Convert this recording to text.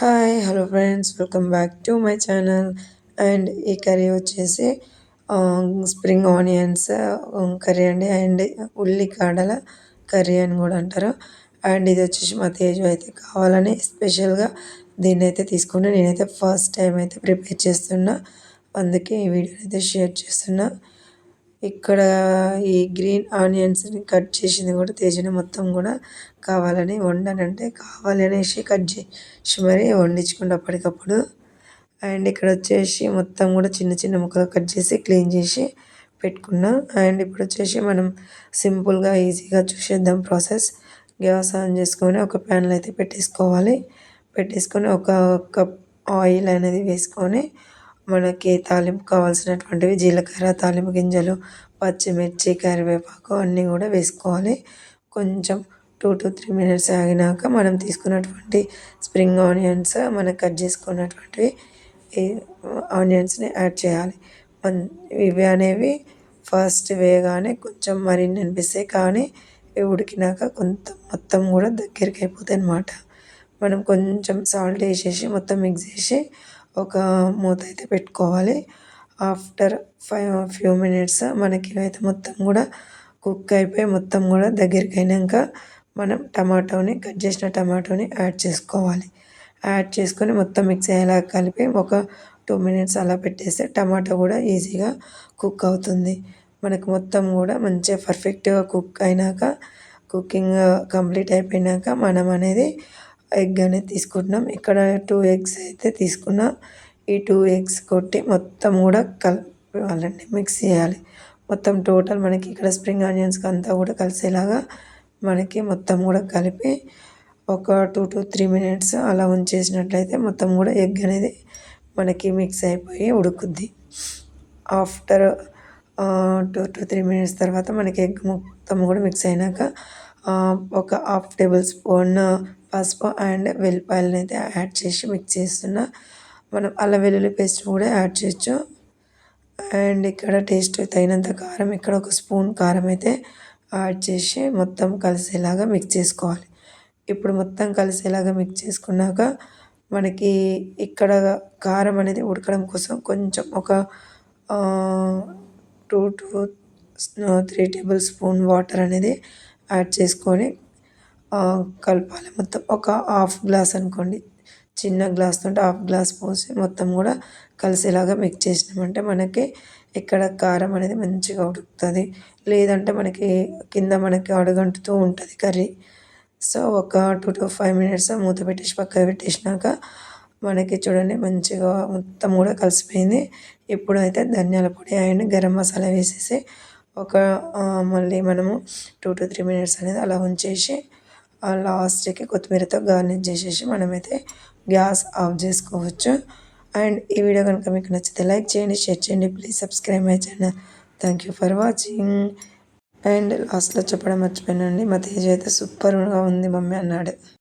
Hi hello friends welcome back to my channel and ఈ curry వచ్చేసి spring onions curry అండి. And ఉల్లికాడల curry అని కూడా అంటారు. అండ్ ఇది వచ్చేసి మా తేజు అయితే కావాలని స్పెషల్గా దీన్ని అయితే తీసుకుని నేనైతే ఫస్ట్ టైం అయితే ప్రిపేర్ చేస్తున్నా. అందుకే ఈ వీడియో అయితే షేర్ చేస్తున్నా. ఇక్కడ ఈ గ్రీన్ ఆనియన్స్ని కట్ చేసింది కూడా తేజన మొత్తం కూడా కావాలని వండనంటే కావాలి అనేసి కట్ చేసి మరీ వండించుకుంటే అప్పటికప్పుడు. అండ్ ఇక్కడ వచ్చేసి మొత్తం కూడా చిన్న చిన్న ముక్కలు కట్ చేసి క్లీన్ చేసి పెట్టుకున్నా. అండ్ ఇప్పుడు వచ్చేసి మనం సింపుల్గా ఈజీగా చూసేద్దాం ప్రాసెస్. గ్యాస్ ఆన్ చేసుకొని ఒక ప్యాన్లో అయితే పెట్టేసుకోవాలి. పెట్టేసుకొని ఒక కప్ ఆయిల్ అనేది వేసుకొని మనకి తాలింపు కావాల్సినటువంటివి జీలకర్ర తాలింపు గింజలు పచ్చిమిర్చి కరివేపాకు అన్నీ కూడా వేసుకోవాలి. కొంచెం టూ టు త్రీ మినిట్స్ ఆగినాక మనం తీసుకున్నటువంటి స్ప్రింగ్ ఆనియన్స్ మనం కట్ చేసుకున్నటువంటివి ఆనియన్స్ని యాడ్ చేయాలి. ఇవి అనేవి ఫస్ట్ వేయగానే కొంచెం మరిన్ని అనిపిస్తాయి కానీ ఇవి ఉడికినాక కొంత మొత్తం కూడా దగ్గరికి అయిపోతాయి అన్నమాట. మనం కొంచెం సాల్ట్ వేసేసి మొత్తం మిక్స్ చేసి ఒక మూత అయితే పెట్టుకోవాలి. ఆఫ్టర్ ఫైవ్ ఫ్యూ మినిట్స్ మనకి అయితే మొత్తం కూడా కుక్ అయిపోయి మొత్తం కూడా దగ్గరికి అయినాక మనం టమాటోని కట్ చేసిన టమాటోని యాడ్ చేసుకోవాలి. యాడ్ చేసుకొని మొత్తం మిక్స్ అయ్యేలా కలిపి ఒక టూ మినిట్స్ అలా పెట్టేస్తే టమాటో కూడా ఈజీగా కుక్ అవుతుంది. మనకు మొత్తం కూడా మంచిగా పర్ఫెక్ట్గా కుక్ అయినాక కుకింగ్ కంప్లీట్ అయిపోయినాక మనం అనేది ఎగ్ అనేది తీసుకుంటున్నాం. ఇక్కడ టూ ఎగ్స్ అయితే తీసుకున్నా. ఈ టూ ఎగ్స్ కొట్టి మొత్తం కూడా కలపాలండి. మిక్స్ చేయాలి. మొత్తం టోటల్ మనకి ఇక్కడ స్ప్రింగ్ ఆనియన్స్కి అంతా కూడా కలిసేలాగా మనకి మొత్తం కూడా కలిపి ఒక టూ టు త్రీ మినిట్స్ అలా ఉంచేసినట్లయితే మొత్తం కూడా ఎగ్ అనేది మనకి మిక్స్ అయిపోయి ఉడుకుద్ది. After two to three minutes తర్వాత మనకి ఎగ్ మొత్తం కూడా మిక్స్ అయినాక ఒక హాఫ్ టేబుల్ స్పూన్ పసుపు అండ్ వెల్లిపాయలను అయితే యాడ్ చేసి మిక్స్ చేస్తున్నా మనం అల్లం వెల్లుల్లి పేస్ట్ కూడా యాడ్ చేయొచ్చు. అండ్ ఇక్కడ టేస్ట్ తగినంత కారం ఇక్కడ ఒక స్పూన్ కారం అయితే యాడ్ చేసి మొత్తం కలిసేలాగా మిక్స్ చేసుకోవాలి. ఇప్పుడు మొత్తం కలిసేలాగా మిక్స్ చేసుకున్నాక మనకి ఇక్కడ కారం అనేది ఉడకడం కోసం కొంచెం ఒక two to three tablespoon water అనేది యాడ్ చేసుకొని కలపాలి. మొత్తం ఒక హాఫ్ గ్లాస్ అనుకోండి. చిన్న గ్లాస్ తోటి హాఫ్ గ్లాస్ పోసి మొత్తం కూడా కలిసేలాగా మిక్స్ చేసినామంటే మనకి ఇక్కడ కారం అనేది మంచిగా ఉడుకుతుంది. లేదంటే మనకి కింద మనకి అడుగంటుతూ ఉంటుంది కర్రీ. సో ఒక టూ టు ఫైవ్ మినిట్స్ మూత పెట్టేసి పక్కకు పెట్టేసినాక మనకి చూడండి మంచిగా మొత్తం కూడా కలిసిపోయింది. ఇప్పుడు అయితే ధనియాల పొడి అండ్ గరం మసాలా వేసేసి ఒక మళ్ళీ మనము టూ టు త్రీ మినిట్స్ అనేది అలా ఉంచేసి లాస్ట్కి కొత్తిమీరతో గార్నిష్ చేసేసి మనమైతే గ్యాస్ ఆఫ్ చేసుకోవచ్చు. అండ్ ఈ వీడియో కనుక మీకు నచ్చితే లైక్ చేయండి షేర్ చేయండి please subscribe my channel. Thank you for watching. And లాస్ట్లో చెప్పడం మర్చిపోయానండి మా తేజ్ అయితే సూపర్గా ఉంది మమ్మీ అన్నాడు.